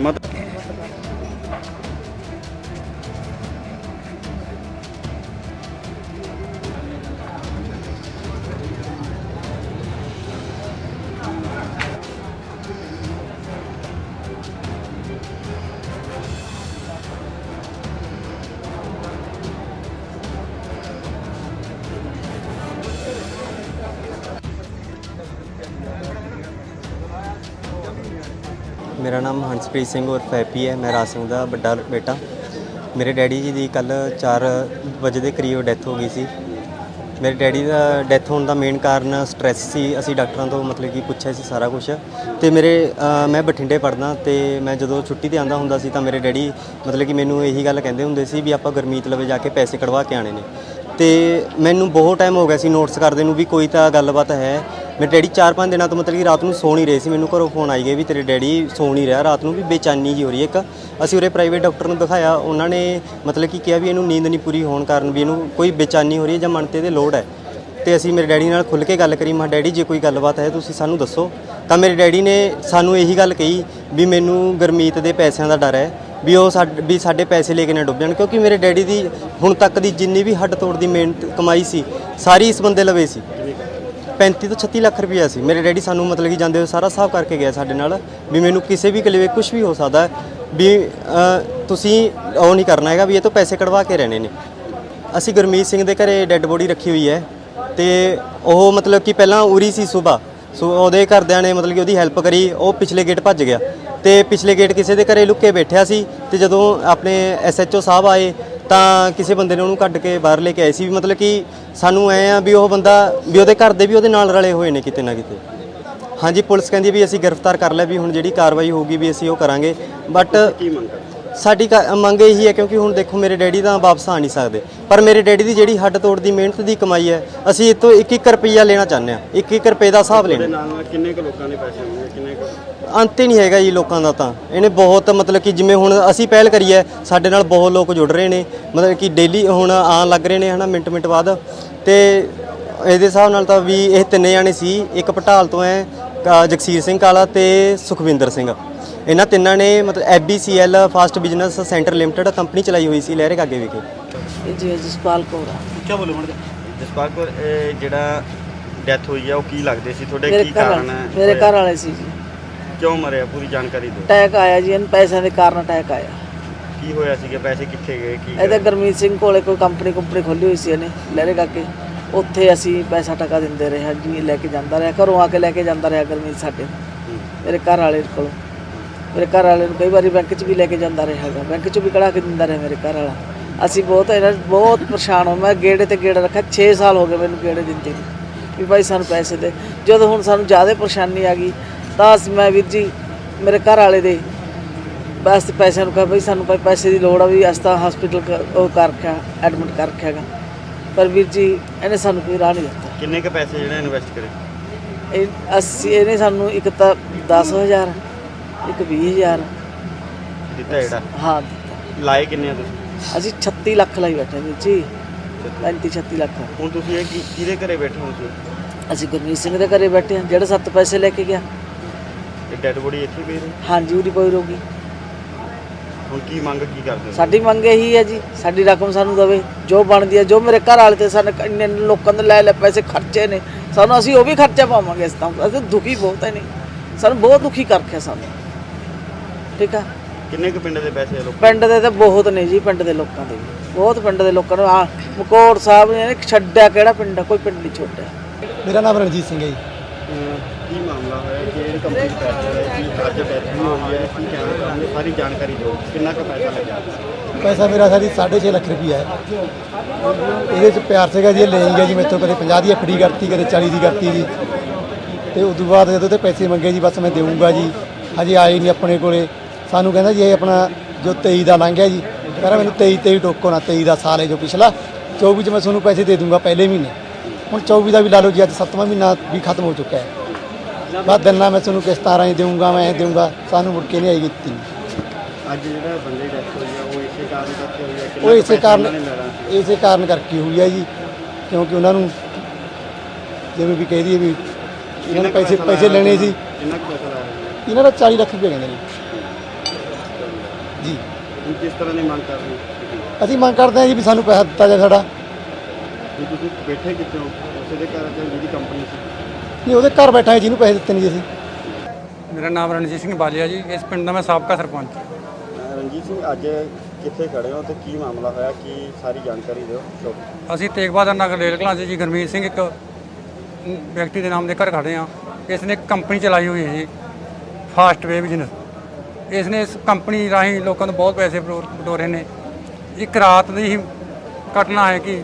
ਮਤ ਮੇਰਾ ਨਾਮ ਹੰਸਪ੍ਰੀਤ ਸਿੰਘ ਔਰ ਫੈਪੀ ਹੈ, ਮੈਂ ਰਾਜ ਸਿੰਘ ਦਾ ਵੱਡਾ ਬੇਟਾ। ਮੇਰੇ ਡੈਡੀ ਜੀ ਦੀ ਕੱਲ 4 ਵਜੇ ਦੇ ਕਰੀਬ ਡੈਥ ਹੋ ਗਈ ਸੀ। ਮੇਰੇ ਡੈਡੀ ਦਾ ਡੈਥ ਹੋਣ ਦਾ ਮੇਨ ਕਾਰਨ ਸਟ੍ਰੈਸ ਸੀ, ਅਸੀਂ ਡਾਕਟਰਾਂ ਤੋਂ ਮਤਲਬ ਕਿ ਪੁੱਛਿਆ ਸੀ ਸਾਰਾ ਕੁਝ ਤੇ ਮੇਰੇ ਮੈਂ ਬਠਿੰਡੇ ਪੜਦਾ ਤੇ ਮੈਂ ਜਦੋਂ ਛੁੱਟੀ ਤੇ ਆਂਦਾ ਹੁੰਦਾ ਸੀ ਤਾਂ ਮੇਰੇ ਡੈਡੀ ਮਤਲਬ ਕਿ ਮੈਨੂੰ ਇਹੀ ਗੱਲ ਕਹਿੰਦੇ ਹੁੰਦੇ ਸੀ ਵੀ ਆਪਾਂ ਗੁਰਮੀਤ ਲਵੇ ਜਾ ਕੇ ਪੈਸੇ ਕਢਵਾ ਕੇ ਆਣੇ ਨੇ। ਤੇ ਮੈਨੂੰ ਬਹੁਤ ਟਾਈਮ ਹੋ ਗਿਆ ਸੀ ਨੋਟਸ ਕਰਦੇ ਨੂੰ ਵੀ ਕੋਈ ਤਾਂ ਗੱਲਬਾਤ ਹੈ। ਮੇਰੇ ਡੈਡੀ 4-5 ਦਿਨਾਂ ਤੋਂ ਮਤਲਬ ਕਿ ਰਾਤ ਨੂੰ ਸੌ ਨਹੀਂ ਰਹੇ ਸੀ। ਮੈਨੂੰ ਘਰੋਂ ਫੋਨ ਆਈ ਗਿਆ ਵੀ ਤੇਰੇ ਡੈਡੀ ਸੌ ਨਹੀਂ ਰਿਹਾ, ਰਾਤ ਨੂੰ ਵੀ ਬੇਚੈਨੀ ਜੀ ਹੋ ਰਹੀ ਹੈ ਇੱਕ। ਅਸੀਂ ਉਰੇ ਪ੍ਰਾਈਵੇਟ ਡਾਕਟਰ ਨੂੰ ਦਿਖਾਇਆ, ਉਹਨਾਂ ਨੇ ਮਤਲਬ ਕਿ ਕਿਹਾ ਵੀ ਇਹਨੂੰ ਨੀਂਦ ਨਹੀਂ ਪੂਰੀ ਹੋਣ ਕਾਰਨ ਵੀ ਇਹਨੂੰ ਕੋਈ ਬੇਚੈਨੀ ਹੋ ਰਹੀ ਹੈ ਜਾਂ ਮਨ ਤੇ ਇਹਦੇ ਲੋਡ ਹੈ। ਤੇ ਅਸੀਂ ਮੇਰੇ ਡੈਡੀ ਨਾਲ ਖੁੱਲ ਕੇ ਗੱਲ ਕਰੀ, ਮੈਂ ਡੈਡੀ, ਜੇ ਕੋਈ ਗੱਲਬਾਤ ਹੈ ਤੁਸੀਂ ਸਾਨੂੰ ਦੱਸੋ। ਤਾਂ ਮੇਰੇ ਡੈਡੀ ਨੇ ਸਾਨੂੰ ਇਹੀ ਗੱਲ ਕਹੀ ਵੀ ਮੈਨੂੰ ਗਰਮੀਤ ਦੇ ਪੈਸਿਆਂ ਦਾ ਡਰ ਹੈ, ਵੀ ਉਹ ਸਾਡੇ, ਵੀ ਸਾਡੇ ਪੈਸੇ ਲੈ ਕੇ ਨਾ ਡੁੱਬ ਜਾਣ। ਕਿਉਂਕਿ ਮੇਰੇ ਡੈਡੀ ਦੀ ਹੁਣ ਤੱਕ ਦੀ ਜਿੰਨੀ ਵੀ ਹੱਡ ਤੋੜ ਦੀ ਮਿਹਨਤ ਕਮਾਈ ਸੀ, ਸਾਰੀ ਇਸ ਬੰਦੇ ਲਵੇ ਸੀ। 35 ਤੋਂ 36 ਲੱਖ ਰੁਪਇਆ ਸੀ। ਮੇਰੇ ਡੈਡੀ ਸਾਨੂੰ ਮਤਲਬ ਕਿ ਜਾਂਦੇ ਹੋਏ ਸਾਰਾ ਹਿਸਾਬ ਕਰਕੇ ਗਿਆ ਸਾਡੇ ਨਾਲ ਵੀ ਮੈਨੂੰ ਕਿਸੇ ਵੀ ਕਲੇਵੇ ਕੁਝ ਵੀ ਹੋ ਸਕਦਾ ਵੀ ਤੁਸੀਂ ਉਹ ਨਹੀਂ ਕਰਨਾ ਹੈਗਾ ਵੀ ਇਹ ਤੋਂ ਪੈਸੇ ਕਢਵਾ ਕੇ ਰਹਿਣੇ ਨੇ। ਅਸੀਂ ਗੁਰਮੀਤ ਸਿੰਘ ਦੇ ਘਰੇ ਡੈੱਡ ਬੋਡੀ ਰੱਖੀ ਹੋਈ ਹੈ ਤੇ ਉਹ ਮਤਲਬ ਕਿ ਪਹਿਲਾਂ ਉਰੀ ਸੀ ਸੁਬਾ ਸੋ ਉਹਦੇ ਘਰਦਿਆਂ ਨੇ ਮਤਲਬ ਕਿ ਉਹਦੀ ਹੈਲਪ ਕਰੀ, ਉਹ ਪਿਛਲੇ ਗੇਟ ਭੱਜ ਗਿਆ। ਤੇ ਪਿਛਲੇ ਗੇਟ ਕਿਸੇ ਦੇ ਘਰੇ ਲੁੱਕ ਕੇ ਬੈਠਿਆ ਸੀ ਤੇ ਜਦੋਂ ਆਪਣੇ ਐਸਐਚਓ ਸਾਹਿਬ ਆਏ ਤਾਂ ਕਿਸੇ ਬੰਦੇ ਨੇ ਉਹਨੂੰ ਕੱਢ ਕੇ ਬਾਹਰ ਲੈ ਕੇ ਆਏ ਸੀ ਵੀ ਮਤਲਬ ਕਿ ਸਾਨੂੰ ਐ ਆ ਵੀ ਉਹ ਬੰਦਾ ਵੀ ਉਹਦੇ ਘਰ ਦੇ ਵੀ ਉਹਦੇ ਨਾਲ ਰਲੇ ਹੋਏ ਨੇ ਕਿਤੇ ਨਾ ਕਿਤੇ। ਹਾਂਜੀ ਪੁਲਿਸ ਕਹਿੰਦੀ ਵੀ ਅਸੀਂ ਗ੍ਰਿਫਤਾਰ ਕਰ ਲਿਆ ਵੀ ਹੁਣ ਜਿਹੜੀ ਕਾਰਵਾਈ ਹੋਊਗੀ ਵੀ ਅਸੀਂ ਉਹ ਕਰਾਂਗੇ। ਬਟ ਸਾਡੀ ਕਾ- ਮੰਗ ਇਹੀ ਹੈ ਕਿਉਂਕਿ ਹੁਣ ਦੇਖੋ ਮੇਰੇ ਡੈਡੀ ਤਾਂ ਵਾਪਸ ਆ ਨਹੀਂ ਸਕਦੇ। ਪਰ ਮੇਰੇ ਡੈਡੀ ਦੀ ਜਿਹੜੀ ਹੱਡ ਤੋੜ ਦੀ ਮਿਹਨਤ ਦੀ ਕਮਾਈ ਹੈ ਅਸੀਂ ਇਹ ਤੋਂ 1-1 ਰੁਪਈਆ ਲੈਣਾ ਚਾਹੁੰਦੇ ਹਾਂ। 1-1 ਰੁਪਏ ਦਾ ਹਿਸਾਬ ਲੈਣਾ। ਨਾਲ ਨਾਲ ਕਿੰਨੇ ਕੁ ਲੋਕਾਂ ਦੇ ਪੈਸੇ ਹੋਣਗੇ? ਕਿੰਨੇ ਕੁ ਅੰਤ ਹੀ ਨਹੀਂ ਹੈਗਾ ਜੀ ਲੋਕਾਂ ਦਾ ਤਾਂ। ਇਹਨੇ ਬਹੁਤ ਮਤਲਬ ਕਿ ਜਿਵੇਂ ਹੁਣ ਅਸੀਂ ਪਹਿਲ ਕਰੀ ਹੈ ਸਾਡੇ ਨਾਲ ਬਹੁਤ ਲੋਕ ਜੁੜ ਰਹੇ ਨੇ। ਮਤਲਬ ਕਿ ਡੇਲੀ ਹੁਣ ਆਉਣ ਲੱਗ ਰਹੇ ਨੇ ਹਨਾ ਮਿੰਟ ਮਿੰਟ ਬਾਅਦ। ਤੇ ਇਹਦੇ ਹਿਸਾਬ ਨਾਲ ਤਾਂ ਵੀ ਇਹ ਤਿੰਨੇ ਜਾਣੇ ਸੀ ਇੱਕ ਪਟਾਲ ਤੋਂ ਹੈ ਜਗਸੀਰ ਸਿੰਘ ਕਾਲਾ ਤੇ ਸੁਖਵਿੰਦਰ ਸਿੰਘ। ਇਹਨਾਂ ਤਿੰਨਾਂ ਨੇ ਮਤਲਬ ABCL fast business centre limited company ਚਲਾਈ ਹੋਈ ਸੀ ਲਹਿਰੇ ਕਾਗੇ ਵਿਖੇ। ਇਹ ਜੀ ਜਸਪਾਲ ਕੌਰ ਆ। ਕੀ ਬੋਲੋ ਮੜ ਜਸਪਾਲ ਕੌਰ ਜਿਹੜਾ ਡੈਥ ਹੋਈ ਹੈ ਉਹ ਕੀ ਲੱਗਦੇ ਸੀ? ਤੁਹਾਡੇ ਕੀ ਕਾਰਨ ਹੈ ਮੇਰੇ ਘਰ ਵਾਲੇ ਸੀ ਜੀ। ਕਿਉਂ ਮਰਿਆ? ਪੂਰੀ ਜਾਣਕਾਰੀ ਦਿਓ। ਅਟੈਕ ਆਇਆ ਜੀ ਇਹਨੂੰ ਪੈਸਿਆਂ ਦੇ ਕਾਰਨ ਅਟੈਕ ਆਇਆ। ਕੀ ਹੋਇਆ ਸੀਗਾ? ਪੈਸੇ ਕਿੱਥੇ ਗਏ? ਕੀ ਇਹਦੇ ਗੁਰਮੀਤ ਸਿੰਘ ਕੋਲੇ ਕੋਈ ਕੰਪਨੀ ਕੰਪਨੀ ਖੋਲੀ ਹੋਈ ਸੀ ਇਹਨੇ ਲਹਿਰੇ ਕਾਕੇ ਉੱਥੇ ਅਸੀਂ ਪੈਸਾ ਟਕਾ ਦਿੰਦੇ ਰਹੇ ਹਾਂ ਜੀ ਲੈ ਕੇ ਜਾਂਦਾ ਰਿਹਾ। ਘਰੋਂ ਆ ਕੇ ਲੈ ਕੇ ਜਾਂਦਾ ਰਿਹਾ ਗੁਰਮੀਤ ਸਾਡੇ। ਮੇਰੇ ਘਰ ਵਾਲੇ ਕੋਲ। ਮੇਰੇ ਘਰ ਵਾਲੇ ਨੂੰ ਕਈ ਵਾਰੀ ਬੈਂਕ 'ਚ ਵੀ ਲੈ ਕੇ ਜਾਂਦਾ ਰਿਹਾ ਹੈਗਾ। ਬੈਂਕ 'ਚ ਵੀ ਕਢਾ ਕੇ ਦਿੰਦਾ ਰਿਹਾ ਮੇਰੇ ਘਰ ਵਾਲਾ ਅਸੀਂ ਬਹੁਤ ਇਹਨਾਂ ਬਹੁਤ ਪਰੇਸ਼ਾਨ ਹੋ ਮੈਂ ਗੇੜੇ ਤੇ ਗੇੜਾ ਰੱਖਿਆ। 6 ਸਾਲ ਹੋ ਗਏ ਮੈਨੂੰ ਗੇੜੇ ਦਿੰਦੇ ਨੂੰ। ਵੀ ਭਾਈ ਸਾਨੂੰ ਪੈਸੇ ਦੇ। ਜਦੋਂ ਹੁਣ ਸਾਨੂੰ ਜ਼ਿਆਦਾ ਪਰੇਸ਼ਾਨੀ ਆ ਗਈ ਤਾਂ ਮੈਂ ਵੀਰ ਜੀ ਮੇਰੇ ਘਰ ਵਾਲੇ ਦੇ ਬਸ ਪੈਸਿਆਂ ਨੂੰ ਕਹਾਂ ਬਈ ਸਾਨੂੰ ਭਾਈ ਪੈਸੇ ਦੀ ਲੋੜ ਆ ਵੀ ਅਸੀਂ ਤਾਂ ਹਸਪੀਟਲ ਉਹ ਕਰ ਰੱਖਿਆ ਐਡਮਿਟ ਕਰ ਰੱਖਿਆ ਪਰ ਵੀਰ ਜੀ ਇਹਨੇ ਸਾਨੂੰ ਕੋਈ ਰਾਹ ਨਹੀਂ ਦਿੱਤਾ। ਕਿੰਨੇ ਕੁ ਪੈਸੇ ਜਿਹੜੇ ਇਨਵੈਸਟ ਕਰੇ? ਇਹ ਅਸੀਂ ਇਹਨੇ ਸਾਨੂੰ ਇੱਕ ਤਾਂ 10000 ਇੱਕ 20000 ਦਿੱਤਾ ਜਿਹੜਾ? ਹਾਂ। ਲਾਏ ਕਿੰਨੇ ਆ ਤੁਸੀਂ? ਅਸੀਂ 36 ਲੱਖ ਲਈ ਬੈਠੇ ਵੀਰ ਜੀ। 35 36 ਲੱਖ। ਹੁਣ ਤੁਸੀਂ ਇਹ ਕਿਹਦੇ ਘਰੇ ਬੈਠੇ ਹੋ ਤੁਸੀਂ? ਅਸੀਂ ਗੁਰਮੀਤ ਸਿੰਘ ਦੇ ਘਰੇ ਬੈਠੇ ਹਾਂ ਜਿਹੜਾ ਸੱਤ ਪੈਸੇ ਲੈ ਕੇ ਗਿਆ। ਇਹ ਡੈਡ ਬੋਡੀ ਇੱਥੇ ਪਈ ਰਹੀ? ਹਾਂਜੀ ਉਹਦੀ ਕੋਈ ਰੋਗੀ। ਹੁਣ ਕੀ ਮੰਗ ਕੀ ਕਰਦੇ ਹੋ? ਸਾਡੀ ਮੰਗ ਇਹੀ ਹੈ ਜੀ ਸਾਡੀ ਰਕਮ ਸਾਨੂੰ ਦਵੇ ਜੋ ਬਣਦੀ ਹੈ ਜੋ ਮੇਰੇ ਘਰ ਵਾਲੇ ਤੇ ਸਾਨੂੰ ਇੰਨੇ ਇੰਨੇ ਲੋਕਾਂ ਦੇ ਲੈ ਲੈ ਪੈਸੇ ਖਰਚੇ ਨੇ ਸਾਨੂੰ ਅਸੀਂ ਉਹ ਵੀ ਖਰਚਾ ਪਾਵਾਂਗੇ ਇਸ ਤਾਂ। ਅਸੀਂ ਦੁਖੀ ਬਹੁਤ ਹੈ ਨਹੀਂ। ਸਾਨੂੰ ਬਹੁਤ ਦੁਖੀ ਕਰਖਿਆ ਸਾਨੂੰ। ਠੀਕ ਆ? ਕਿੰਨੇ ਕੁ ਪਿੰਡ ਦੇ ਪੈਸੇ ਲੋਕ ਪਿੰਡ ਦੇ ਤਾਂ ਬਹੁਤ ਨੇ ਜੀ ਪਿੰਡ ਦੇ ਲੋਕਾਂ ਦੇ। ਵੀ। ਬਹੁਤ ਪਿੰਡ ਦੇ ਲੋਕਾਂ ਨੂੰ ਆ ਮਕੌੜ ਸਾਹਿਬ ਨੇ ਛੱਡਿਆ ਕਿਹੜਾ ਪਿੰਡ ਆ ਕੋਈ ਪਿੰਡ ਨਹੀਂ ਛੋੜਿਆ। ਮੇਰਾ ਨਾਮ ਰਣਜੀਤ ਸਿੰਘ ਹੈ ਜੀ। ਕੀ ਮਾਮਲਾ ਹੋਇਆ? ਕਿ ਇਹ ਕੰਪਨੀ ਪੈਸੇ ਕੀ ਅੱਜ ਡੈਥ ਵੀ ਹੋਈ ਹੈ? ਕੀ ਕਹਿਣਾ ਚਾਹੁੰਦੇ? ਸਾਰੀ ਜਾਣਕਾਰੀ ਦਿਓ। ਕਿੰਨਾ ਕੁ ਪੈਸਾ ਲੱਗਿਆ ਪੈਸਾ ਮੇਰਾ ਸਾਡੀ 6.5 ਲੱਖ ਰੁਪਈਆ ਹੈ। ਇਹਦੇ ਚ ਪਿਆਰ ਸੀਗਾ ਜੀ, ਇਹ ਲੈ ਗਿਆ ਜੀ ਮੇਥੋਂ ਕਦੇ 50 ਦੀ ਐਫਡੀ ਕਰਤੀ, ਕਦੇ 40 ਦੀ ਕਰਤੀ ਜੀ। ਤੇ ਉਸ ਤੋਂ ਬਾਅਦ ਜਦੋਂ ਤੇ ਪੈਸੇ ਮੰਗੇ ਜੀ, ਬਸ ਮੈਂ ਦੇਵਾਂਗਾ ਜੀ। ਹਜੇ ਆਏ ਨਹੀਂ ਆਪਣੇ ਕੋਲੇ। ਸਾਨੂੰ ਕਹਿੰਦਾ ਜੀ, ਇਹ ਆਪਣਾ ਜੋ 23 ਦਾ ਲੰਘਿਆ ਜੀ, ਕਹਿੰਦਾ ਮੈਨੂੰ 23 23 ਟੋਕੋ ਨਾ 23 ਦਾ ਸਾਲ ਹੈ ਜੋ ਪਿਛਲਾ। 24 ਚ ਮੈਂ ਤੁਹਾਨੂੰ ਪੈਸੇ ਦੇ ਦੂੰਗਾ ਪਹਿਲੇ ਮਹੀਨੇ। ਹੁਣ 24 ਦਾ ਵੀ ਲਾ ਲਓ ਜੀ, ਅੱਜ 7ਵਾਂ ਮਹੀਨਾ ਵੀ ਖਤਮ ਹੋ ਚੁੱਕਾ ਹੈ। ਬਸ ਦਿਨਾਂ ਮੈਂ ਤੁਹਾਨੂੰ ਕਿਸ਼ਤਾਂ ਰਾਹੀਂ ਦੇਵਾਂਗਾ ਮੈਂ ਇਹ ਦੇਵਾਂਗਾ ਸਾਨੂੰ ਮੁੜ ਕੇ ਨਹੀਂ ਆਈ ਦਿੱਤੀ ਅੱਜ ਜਿਹੜਾ ਬੰਦੇ ਡੈਥ ਹੋਈ ਹੈ ਉਹ ਇਸੇ ਕਾਰਨ ਕਰਕੇ ਹੋਈ ਉਹ ਇਸੇ ਕਾਰਨ? ਇਸੇ ਕਾਰਨ ਕਰਕੇ ਹੈ ਜੀ ਕਿਉਂਕਿ ਉਹਨਾਂ ਨੂੰ ਜਿਵੇਂ ਵੀ ਕਹਿ ਦਈਏ ਵੀ ਇਹਨਾਂ ਨੇ ਪੈਸੇ ਪੈਸਾ ਲੈਣੇ ਸੀ? ਪੈਸਾ ਲਾਇਆ ਇਹਨਾਂ ਦਾ 40 ਲੱਖ ਰੁਪਏ ਕਹਿੰਦੇ ਨੇ। ਜੀ। ਕਿਸ ਤਰ੍ਹਾਂ ਦੀ ਮੰਗ ਕਰ ਰਹੇ ਅਸੀਂ ਮੰਗ ਕਰਦੇ ਹਾਂ ਜੀ ਵੀ ਸਾਨੂੰ ਪੈਸਾ ਦਿੱਤਾ ਜਾਵੇ ਸਾਡਾ। ਤੁਸੀਂ ਬੈਠੇ ਕਿੱਥੇ ਹੋ? ਉਸੇ ਦੇ ਘਰ ਜਿਹਦੀ ਕੰਪਨੀ ਸੀ? ਨਹੀਂ ਉਹਦੇ ਘਰ ਬੈਠਾ ਹੈ ਜਿਹਨੂੰ ਪੈਸੇ ਦਿੱਤੇ ਨਹੀਂ ਅਸੀਂ। ਮੇਰਾ ਨਾਮ ਰਣਜੀਤ ਸਿੰਘ ਬਾਲੀਆ ਜੀ ਇਸ ਪਿੰਡ ਦਾ ਮੈਂ ਸਾਬਕਾ ਸਰਪੰਚ। ਰਣਜੀਤ ਸਿੰਘ ਅੱਜ ਕਿੱਥੇ ਖੜੇ ਹੋ ਤੇ ਕੀ ਮਾਮਲਾ ਹੋਇਆ? ਕੀ ਸਾਰੀ ਜਾਣਕਾਰੀ ਦਿਓ। ਅਸੀਂ ਤੇਗ ਬਹਾਦਰ ਨਗਰ ਰੇਲ ਕਲਾਂ 'ਚ ਜੀ ਗੁਰਮੀਤ ਸਿੰਘ ਇੱਕ ਵਿਅਕਤੀ ਦੇ ਨਾਮ ਦੇ ਘਰ ਖੜੇ ਆ ਇਸ ਨੇ ਇੱਕ ਕੰਪਨੀ ਚਲਾਈ ਹੋਈ ਹੈ ਜੀ ਫਾਸਟ ਵੇ ਬਿਜ਼ਨਸ। ਇਸ ਨੇ ਇਸ ਕੰਪਨੀ ਰਾਹੀਂ ਲੋਕਾਂ ਤੋਂ ਬਹੁਤ ਪੈਸੇ ਬਟੋ- ਬਟੋਰੇ ਨੇ। ਇੱਕ ਰਾਤ ਦੀ ਹੀ ਘਟਨਾ ਹੈ ਕਿ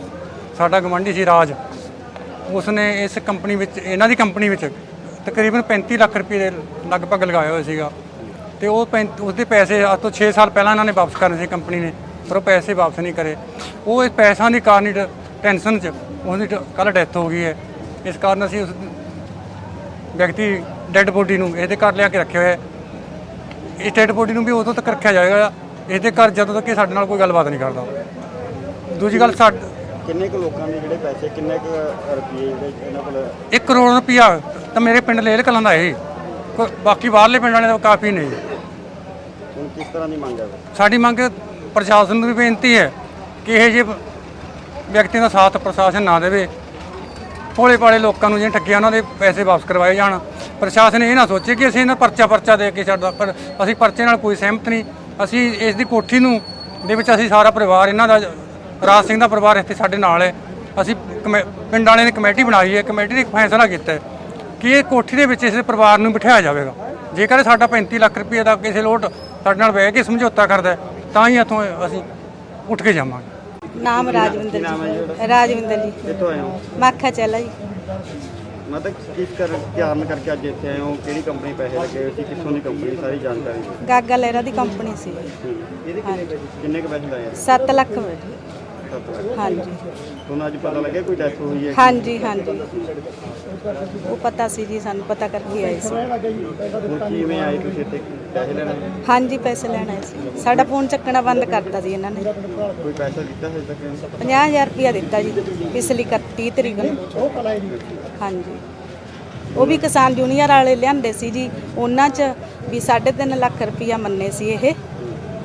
ਸਾਡਾ ਗਵੰਡੀ ਸੀ ਰਾਜ। ਉਸਨੇ ਇਸ ਕੰਪਨੀ ਵਿੱਚ, ਇਹਨਾਂ ਦੀ ਕੰਪਨੀ ਵਿੱਚ ਤਕਰੀਬਨ 35 ਲੱਖ ਰੁਪਏ ਦੇ ਲਗਭਗ ਲਗਾਇਆ ਹੋਇਆ ਸੀਗਾ। ਤੇ ਉਹ ਪੈਂ- ਉਸਦੇ ਪੈਸੇ ਅੱਜ ਤੋਂ 6 ਸਾਲ ਪਹਿਲਾਂ ਇਹਨਾਂ ਨੇ ਵਾਪਸ ਕਰਨੇ ਸੀ ਕੰਪਨੀ ਨੇ, ਪਰ ਉਹ ਪੈਸੇ ਵਾਪਸ ਨਹੀਂ ਕਰੇ। ਉਹ ਇਸ ਪੈਸਾ ਦੀ ਕਾਰਨ ਹੀ ਟੈਨਸ਼ਨ 'ਚ, ਉਹਦੀ ਕੱਲ ਡੈਥ ਹੋ ਗਈ ਹੈ। ਇਸ ਕਾਰਨ ਅਸੀਂ ਉਸ ਵਿਅਕਤੀ ਡੈੱਡ ਬੋਡੀ ਨੂੰ ਇਹਦੇ ਘਰ ਲਿਆ ਕੇ ਰੱਖਿਆ ਹੋਇਆ ਹੈ। ਇਸ ਡੈੱਡ ਬੋਡੀ ਨੂੰ ਵੀ ਉਦੋਂ ਤੱਕ ਰੱਖਿਆ ਜਾਏਗਾ। ਇਹਦੇ ਘਰ ਜਦੋਂ ਤੱਕ ਇਹ ਸਾਡੇ ਨਾਲ ਕੋਈ ਗੱਲਬਾਤ ਨਹੀਂ ਕਰਦਾ। ਦੂਜੀ ਗੱਲ ਸਾਡ ਕਿੰਨੇ ਕੁ ਲੋਕਾਂ ਦੇ ਜਿਹੜੇ ਪੈਸੇ ਕਿੰਨੇ ਕੁ ਰੁਪਏ ਜਿਹੜੇ ਇਹਨਾਂ ਕੋਲ? 1 ਕਰੋੜ ਰੁਪਇਆ ਤਾਂ ਮੇਰੇ ਪਿੰਡ ਲੇਲ ਕਲਾਂ ਦਾ ਇਹ। ਬਾਕੀ ਬਾਹਰਲੇ ਪਿੰਡ ਵਾਲੇ ਤਾਂ ਕਾਫੀ ਨਹੀਂ ਹੁਣ ਕਿਸ ਤਰ੍ਹਾਂ ਦੀ ਮੰਗ ਹੈ ਸਾਡੀ ਮੰਗ ਪ੍ਰਸ਼ਾਸਨ ਨੂੰ ਵੀ ਬੇਨਤੀ ਹੈ ਕਿ ਇਹ ਜਿਹੇ ਵਿਅਕਤੀ ਦਾ ਸਾਥ ਪ੍ਰਸ਼ਾਸਨ ਨਾ ਦੇਵੇ ਭੋਲੇ ਭਾਲੇ ਲੋਕਾਂ ਨੂੰ ਜਿਹੜੇ ਠੱਗਿਆ ਉਹਨਾਂ ਦੇ ਪੈਸੇ ਵਾਪਸ ਕਰਵਾਏ ਜਾਣ। ਪ੍ਰਸ਼ਾਸਨ ਇਹ ਨਾ ਸੋਚੇ ਕਿ ਅਸੀਂ ਇਹਨਾਂ ਪਰਚਾ ਪਰਚਾ ਦੇ ਕੇ ਛੱਡਦਾ ਪਰ ਅਸੀਂ ਪਰਚੇ ਨਾਲ ਕੋਈ ਸਹਿਮਤ ਨਹੀਂ। ਅਸੀਂ ਇਸ ਦੀ ਕੋਠੀ ਨੂੰ ਦੇ ਵਿੱਚ ਅਸੀਂ ਸਾਰਾ ਪਰਿਵਾਰ ਇਹਨਾਂ ਦਾ ਰਾਜ ਸਿੰਘ ਦਾ ਪਰਿਵਾਰ ਇੱਥੇ ਸਾਡੇ ਨਾਲ ਹੈ। ਅਸੀਂ ਪਿੰਡ ਵਾਲਿਆਂ ਨੇ ਕਮੇਟੀ ਬਣਾਈ ਹੈ। ਕਮੇਟੀ ਨੇ ਫੈਸਲਾ ਕੀਤਾ ਹੈ ਕਿ ਇਹ ਕੋਠੀ ਦੇ ਵਿੱਚ ਇਸ ਪਰਿਵਾਰ ਨੂੰ ਬਿਠਾਇਆ ਜਾਵੇਗਾ। ਜੇਕਰ ਸਾਡਾ 35 ਲੱਖ ਰੁਪਏ ਦਾ ਕਿਸੇ ਲੋਟ ਸਾਡੇ ਨਾਲ ਬਹਿ ਕੇ ਸਮਝੌਤਾ ਕਰਦਾ ਹੈ, ਤਾਂ ਹੀ ਇੱਥੋਂ ਅਸੀਂ ਉੱਠ ਕੇ ਜਾਵਾਂਗੇ। ਨਾਮ ਰਾਜਵਿੰਦਰ ਜੀ। ਰਾਜਵਿੰਦਰ ਜੀ। ਕਿੱਥੋਂ ਆਏ ਹੋ? ਮਾਖਾ ਚਲਾ ਜੀ। ਮਤਲਬ ਕਿਸ ਕਰ ਕਾਰਨ ਕਰਕੇ ਅੱਜ ਇੱਥੇ ਆਏ ਹੋ? ਕਿਹੜੀ ਕੰਪਨੀ ਪੈਸੇ ਲੱਗੇ ਹੋਏ ਸੀ? ਕਿੱਥੋਂ ਦੀ ਕੰਪਨੀ ਸਾਰੀ ਜਾਣਕਾਰੀ ਗਾਗਾ ਲਹਿਰਾ ਦੀ ਕੰਪਨੀ ਸੀ। ਇਹਦੇ ਕਿੰਨੇ ਪੈਸੇ ਕਿੰਨੇ ਕੁ ਪੈਸੇ ਲਾਏ 7 ਲੱਖ ਬੈਠੇ ਸੱਤ ਲੱਖ ਹਾਂਜੀ। ਤੁਹਾਨੂੰ ਅੱਜ ਪਤਾ ਲੱਗਿਆ ਕੋਈ ਡੈਥ ਹੋਈ ਹੈ ਹਾਂਜੀ ਹਾਂਜੀ। ਉਹ ਪਤਾ ਸੀ ਜੀ ਸਾਨੂੰ ਪਤਾ ਕਰਕੇ ਆਏ ਸੀ। ਹੁਣ ਕਿਵੇਂ ਆਏ ਤੁਸੀਂ ਇੱਥੇ? ਪੈਸੇ ਲੈਣ? ਹਾਂਜੀ ਪੈਸੇ ਲੈਣ ਆਏ ਸੀ। ਸਾਡਾ ਫੋਨ ਚੱਕਣਾ ਬੰਦ ਕਰਤਾ ਜੀ ਇਹਨਾਂ ਨੇ। ਕੋਈ ਪੈਸਾ ਦਿੱਤਾ ਹੈ ਤੱਕ? 50000 ਰੁਪਇਆ ਦਿੱਤਾ ਜੀ ਪਿਛਲੀ 31 ਤਰੀਕ ਨੂੰ। ਹਾਂਜੀ। ਉਹ ਵੀ ਕਿਸਾਨ ਜੂਨੀਅਰ ਵਾਲੇ ਲਿਆਂਦੇ ਸੀ ਜੀ ਉਹਨਾਂ 'ਚ ਵੀ 3.5 ਲੱਖ ਰੁਪਇਆ ਮੰਨੇ ਸੀ ਇਹ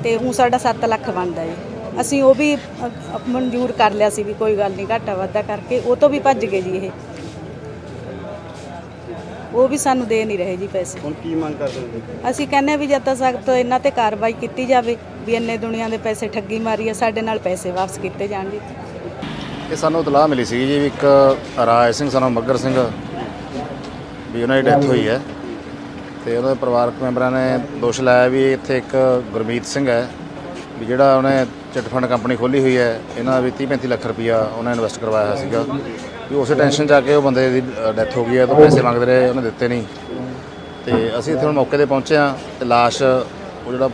ਤੇ ਹੁਣ ਸਾਡਾ 7 ਲੱਖ ਬਣਦਾ ਜੀ ਅਸੀਂ ਉਹ ਵੀ ਅ, ਮਨਜ਼ੂਰ ਕਰ ਲਿਆ ਸੀ ਵੀ ਕੋਈ ਗੱਲ ਨਹੀਂ ਘਾਟਾ ਵਾਧਾ ਕਰਕੇ ਉਹ ਤੋਂ ਵੀ ਭੱਜ ਗਏ ਜੀ ਇਹ। ਉਹ ਵੀ ਸਾਨੂੰ ਦੇ ਨਹੀਂ ਰਹੇ ਜੀ ਪੈਸੇ। ਹੁਣ ਕੀ ਮੰਗ ਕਰਦੇ ਹੋ? ਅਸੀਂ ਕਹਿੰਦੇ ਹਾਂ ਵੀ ਜਦ ਤੱਕ ਸਖਤ ਇਹਨਾਂ ਤੇ ਕਾਰਵਾਈ ਕੀਤੀ ਜਾਵੇ ਵੀ ਇੰਨੇ ਦੁਨੀਆ ਦੇ ਪੈਸੇ ਠੱਗੀ ਮਾਰੀ ਆ ਸਾਡੇ ਨਾਲ ਪੈਸੇ ਵਾਪਸ ਕੀਤੇ ਜਾਣ ਜੀ। ਇਹ ਸਾਨੂੰ ਇਤਲਾਹ ਮਿਲੀ ਸੀ ਜੀ ਵੀ ਇੱਕ ਰਾਜ ਸਿੰਘ ਸਾਨੂੰ ਮੱਗਰ ਸਿੰਘ ਵੀ ਉਹਨਾਂ ਦੀ ਡੈਥ ਹੋਈ ਹੈ। ਤੇ ਉਹਨਾਂ ਦੇ ਪਰਿਵਾਰਕ ਮੈਂਬਰਾਂ ਨੇ ਦੋਸ਼ ਲਾਇਆ ਵੀ ਇੱਥੇ ਇੱਕ ਗੁਰਮੀਤ ਸਿੰਘ ਹੈ ਵੀ ਜਿਹੜਾ ਉਹਨੇ ਚਿੱਟ ਫੰਡ ਕੰਪਨੀ ਖੋਲੀ ਹੋਈ ਹੈ, ਇਹਨਾਂ ਵੀ 30 35 ਲੱਖ ਰੁਪਇਆ ਉਹਨੇ ਇਨਵੈਸਟ ਕਰਵਾਇਆ ਹੋਇਆ ਸੀਗਾ। ਵੀ ਉਸੇ ਟੈਨਸ਼ਨ 'ਚ ਆ ਕੇ ਉਹ ਬੰਦੇ ਦੀ ਡੈਥ ਹੋ ਗਈ ਹੈ, ਤਾਂ ਪੈਸੇ ਮੰਗਦੇ ਰਹੇ, ਉਹਨੇ ਦਿੱਤੇ ਨਹੀਂ। ਤੇ ਅਸੀਂ ਇੱਥੇ ਹੁਣ ਮੌਕੇ ਤੇ ਪਹੁੰਚੇ ਹਾਂ, ਤੇ ਲਾਸ਼, ਉਹ ਜਿਹੜਾ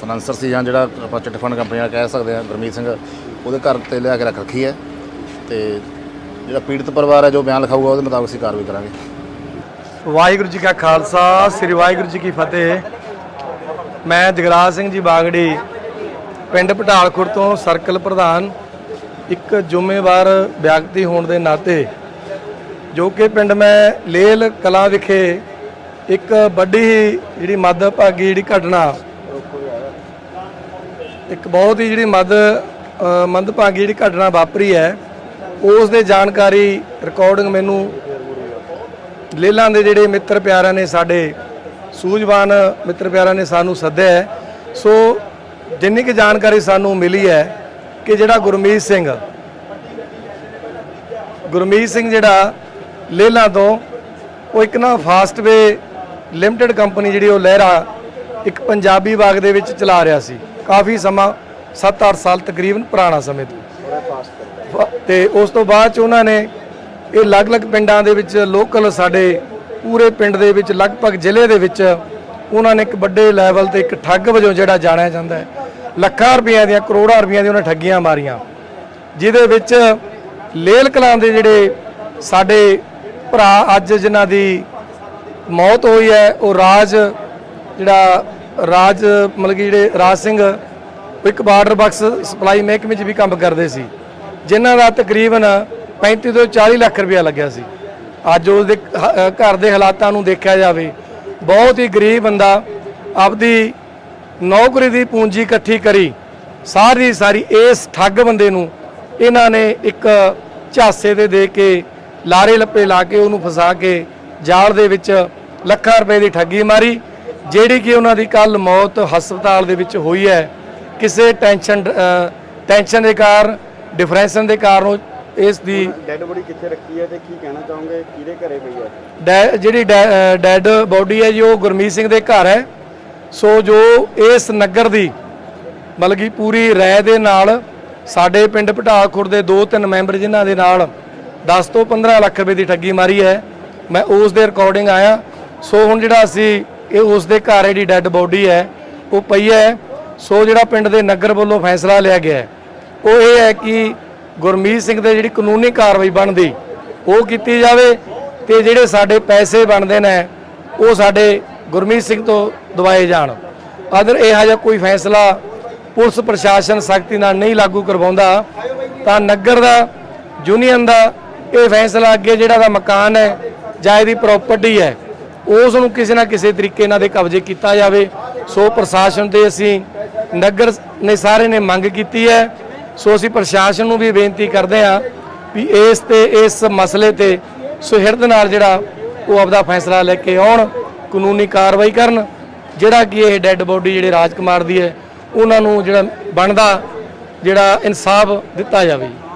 ਫਾਈਨਾਂਸਰ ਸੀ ਜਾਂ ਜਿਹੜਾ ਆਪਾਂ ਚਿੱਟ ਫੰਡ ਕੰਪਨੀ ਦਾ ਕਹਿ ਸਕਦੇ ਹਾਂ, ਗੁਰਮੀਤ ਸਿੰਘ, ਉਹਦੇ ਘਰ ਤੇ ਲਿਆ ਕੇ ਰੱਖ ਰੱਖੀ ਹੈ। ਤੇ ਜਿਹੜਾ ਪੀੜਤ ਪਰਿਵਾਰ ਹੈ, ਜੋ ਬਿਆਨ ਲਿਖਾਊਗਾ, ਉਹਦੇ ਮੁਤਾਬਕ ਅਸੀਂ ਕਾਰਵਾਈ ਕਰਾਂਗੇ। ਵਾਹਿਗੁਰੂ ਜੀ ਕਾ ਖਾਲਸਾ, ਸ੍ਰੀ ਵਾਹਿਗੁਰੂ ਜੀ ਕੀ ਫਤਿਹ। ਮੈਂ ਜਗਰਾਜ ਸਿੰਘ ਜੀ ਬਾਗੜੀ ਪਿੰਡ ਪਟਾਲਖੁਰ ਤੋਂ ਸਰਕਲ ਪ੍ਰਧਾਨ ਇੱਕ ਜ਼ਿੰਮੇਵਾਰ ਵਿਅਕਤੀ ਹੋਣ ਦੇ ਨਾਤੇ ਜੋ ਕਿ ਪਿੰਡ ਮੈਂ ਲੇਲ ਕਲਾ ਵਿਖੇ ਇੱਕ ਵੱਡੀ ਹੀ ਜਿਹੜੀ ਮੱਦਭਾਗੀ ਜਿਹੜੀ ਘਟਨਾ ਇੱਕ ਬਹੁਤ ਹੀ ਜਿਹੜੀ ਮੱਦ ਅ, ਮੰਦਭਾਗੀ ਜਿਹੜੀ ਘਟਨਾ ਵਾਪਰੀ ਹੈ ਉਸ ਦੇ ਜਾਣਕਾਰੀ ਰਿਕਾਰਡਿੰਗ ਮੈਨੂੰ ਲੇਲਾਂ ਦੇ ਜਿਹੜੇ ਮਿੱਤਰ ਪਿਆਰਿਆਂ ਨੇ ਸਾਡੇ ਸੂਝਵਾਨ ਮਿੱਤਰ ਪਿਆਰਿਆਂ ਨੇ ਸਾਨੂੰ ਸੱਦਿਆ ਸੋ ਜਿੰਨੀ ਕਿ ਜਾਣਕਾਰੀ ਸਾਨੂੰ ਮਿਲੀ ਹੈ ਕਿ ਜਿਹੜਾ ਗੁਰਮੀਤ ਸਿੰਘ ਗੁਰਮੀਤ ਸਿੰਘ ਜਿਹੜਾ ਲੇਲਾਂ ਤੋਂ ਉਹ ਇੱਕ ਨਾ ਫਾਸਟਵੇ ਲਿਮਟਿਡ ਕੰਪਨੀ ਜਿਹੜੀ ਉਹ ਲਹਿਰਾ ਇੱਕ ਪੰਜਾਬੀ ਬਾਗ ਦੇ ਵਿੱਚ ਚਲਾ ਰਿਹਾ ਸੀ। ਕਾਫੀ ਸਮਾਂ 7-8 ਸਾਲ ਤਕਰੀਬਨ ਪੁਰਾਣਾ ਸਮੇਂ ਤੋਂ। ਫ- ਤੇ ਉਸ ਤੋਂ ਬਾਅਦ ਚ ਉਹਨਾਂ ਨੇ ਇਹ ਅਲੱਗ-ਅਲੱਗ ਪਿੰਡਾਂ ਦੇ ਵਿੱਚ ਲੋਕਲ ਸਾਡੇ ਪੂਰੇ ਪਿੰਡ ਦੇ ਵਿੱਚ ਲਗਭਗ ਜ਼ਿਲ੍ਹੇ ਦੇ ਵਿੱਚ ਉਹਨਾਂ ਨੇ ਇੱਕ ਵੱਡੇ ਲੈਵਲ ਤੇ ਇੱਕ ਠੱਗ ਵਜੋਂ ਜਿਹੜਾ ਜਾਣਿਆ ਜਾਂਦਾ ਹੈ। ਲੱਖਾਂ ਰੁਪਈਆਂ ਦੀਆਂ, ਕਰੋੜਾਂ ਰੁਪਈਆਂ ਦੀਆਂ ਉਹਨਾਂ ਠੱਗੀਆਂ ਮਾਰੀਆਂ। ਜਿਹਦੇ ਵਿੱਚ ਲੇਲ ਕਲਾਂ ਦੇ ਜਿਹੜੇ ਸਾਡੇ ਭਰਾ ਅੱਜ ਜਿਨ੍ਹਾਂ ਦੀ ਮੌਤ ਹੋਈ ਹੈ, ਉਹ ਰਾਜ ਜਿਹੜਾ ਰਾਜ ਮਤਲਬ ਕਿ ਜਿਹੜੇ ਰਾਜ ਸਿੰਘ, ਉਹ ਇੱਕ ਬਾਰਡਰ ਬਾਕਸ ਸਪਲਾਈ ਮਹਿਕਮੇ 'ਚ ਵੀ ਕੰਮ ਕਰਦੇ ਸੀ। ਜਿਨ੍ਹਾਂ ਦਾ ਤਕਰੀਬਨ 35 ਤੋਂ 40 ਲੱਖ ਰੁਪਇਆ ਲੱਗਿਆ ਸੀ। ਅੱਜ ਉਸ ਦੇ ਹ- ਘਰ ਦੇ ਹਾਲਾਤਾਂ ਨੂੰ ਦੇਖਿਆ ਜਾਵੇ, ਬਹੁਤ ਹੀ ਗਰੀਬ ਬੰਦਾ, ਆਪਦੀ ਨੌਕਰੀ ਦੀ ਪੂੰਜੀ ਇਕੱਠੀ ਕਰੀ ਸਾਰੀ ਸਾਰੀ ਇਸ ਠੱਗ ਬੰਦੇ ਨੂੰ ਇਹਨਾਂ ਨੇ ਇੱਕ ਝਾਸੇ ਦੇ ਦੇ ਕੇ ਲਾਰੇ ਲੱਪੇ ਲਾ ਕੇ ਉਹਨੂੰ ਫਸਾ ਕੇ ਜਾਲ ਦੇ ਵਿੱਚ ਲੱਖਾਂ ਰੁਪਏ ਦੀ ਠੱਗੀ ਮਾਰੀ ਜਿਹੜੀ ਕਿ ਉਹਨਾਂ ਦੀ ਕੱਲ ਮੌਤ ਹਸਪਤਾਲ ਦੇ ਵਿੱਚ ਹੋਈ ਹੈ। ਕਿਸੇ ਟੈਨਸ਼ਨ ਟੈਨਸ਼ਨ ਦੇ ਕਾਰਨ ਡਿਫਰੈਂਸ਼ਨ ਦੇ ਕਾਰਨ ਇਸ ਦੀ ਡੈਡ ਬੋਡੀ ਕਿੱਥੇ ਰੱਖੀ ਹੈ ਤੇ ਕੀ ਕਹਿਣਾ ਚਾਹੋਗੇ? ਕਿਹਦੇ ਘਰੇ ਪਈ ਹੈ? ਜਿਹੜੀ ਡੈਡ ਬੋਡੀ ਹੈ ਜੀ ਉਹ ਗੁਰਮੀਤ ਸਿੰਘ ਦੇ ਘਰ ਹੈ। ਸੋ ਜੋ ਇਸ ਨਗਰ ਦੀ, ਮਤਲਬ ਕਿ ਪੂਰੀ ਰਾਇ ਦੇ ਨਾਲ, ਸਾਡੇ ਪਿੰਡ ਪਟਾਖੁਰ ਦੇ ਦੋ ਤਿੰਨ ਮੈਂਬਰ ਜਿਨ੍ਹਾਂ ਦੇ ਨਾਲ 10 ਤੋਂ 15 ਲੱਖ ਰੁਪਏ ਦੀ ਠੱਗੀ ਮਾਰੀ ਹੈ, ਮੈਂ ਉਸ ਦੇ ਰਿਕਾਰਡਿੰਗ ਆਇਆ। ਸੋ ਹੁਣ ਜਿਹੜਾ ਅਸੀਂ, ਇਹ ਉਸ ਦੇ ਘਰ ਜਿਹੜੀ ਡੈੱਡ ਬੋਡੀ ਹੈ, ਉਹ ਪਈ ਹੈ। ਸੋ ਜਿਹੜਾ ਪਿੰਡ ਦੇ ਨਗਰ ਵੱਲੋਂ ਫੈਸਲਾ ਲਿਆ ਗਿਆ ਉਹ ਇਹ ਹੈ ਕਿ ਗੁਰਮੀਤ ਸਿੰਘ ਦੇ ਜਿਹੜੀ ਕਾਨੂੰਨੀ ਕਾਰਵਾਈ ਬਣਦੀ, ਉਹ ਕੀਤੀ ਜਾਵੇ ਤੇ ਜਿਹੜੇ ਸਾਡੇ ਪੈਸੇ ਬਣਦੇ ਨੇ, ਉਹ ਸਾਡੇ ਗੁਰਮੀਤ ਸਿੰਘ ਤੋਂ ਦਵਾਏ ਜਾਣ। ਅਗਰ ਇਹੋ ਜਿਹਾ ਕੋਈ ਫੈਸਲਾ ਪੁਲਿਸ ਪ੍ਰਸ਼ਾਸਨ ਸਖਤੀ ਨਾਲ ਨਹੀਂ ਲਾਗੂ ਕਰਵਾਉਂਦਾ, ਤਾਂ ਨਗਰ ਦਾ, ਯੂਨੀਅਨ ਦਾ ਇਹ ਫੈਸਲਾ ਅੱਗੇ ਜਿਹੜਾ ਦਾ ਮਕਾਨ ਹੈ, ਜਾਂ ਇਹਦੀ ਪ੍ਰਾਪਰਟੀ ਹੈ, ਉਸ ਨੂੰ ਕਿਸੇ ਨਾ ਕਿਸੇ ਤਰੀਕੇ ਨਾਲ ਦੇ ਕਬਜ਼ੇ ਕੀਤਾ ਜਾਵੇ। ਸੋ ਪ੍ਰਸ਼ਾਸਨ ਤੇ ਅਸੀਂ ਨਗਰ ਨੇ ਸਾਰੇ ਨੇ ਮੰਗ ਕੀਤੀ ਹੈ। ਸੋ ਅਸੀਂ ਪ੍ਰਸ਼ਾਸਨ ਨੂੰ ਵੀ ਬੇਨਤੀ ਕਰਦੇ ਹਾਂ ਵੀ ਇਸ ਤੇ, ਇਸ ਮਸਲੇ ਤੇ ਸੁਹਿਰਦ ਨਾਲ ਜਿਹੜਾ ਉਹ ਆਪਦਾ ਫੈਸਲਾ ਲੈ ਕੇ ਆਉਣ। ਕਾਨੂੰਨੀ ਕਾਰਵਾਈ ਕਰਨ, ਜਿਹੜਾ ਕਿ ਇਹ ਡੈੱਡ ਬੋਡੀ ਜਿਹੜੇ ਰਾਜਕੁਮਾਰ ਦੀ ਹੈ, ਉਹਨਾਂ ਨੂੰ ਜਿਹੜਾ ਬਣਦਾ, ਜਿਹੜਾ ਇਨਸਾਫ ਦਿੱਤਾ ਜਾਵੇ।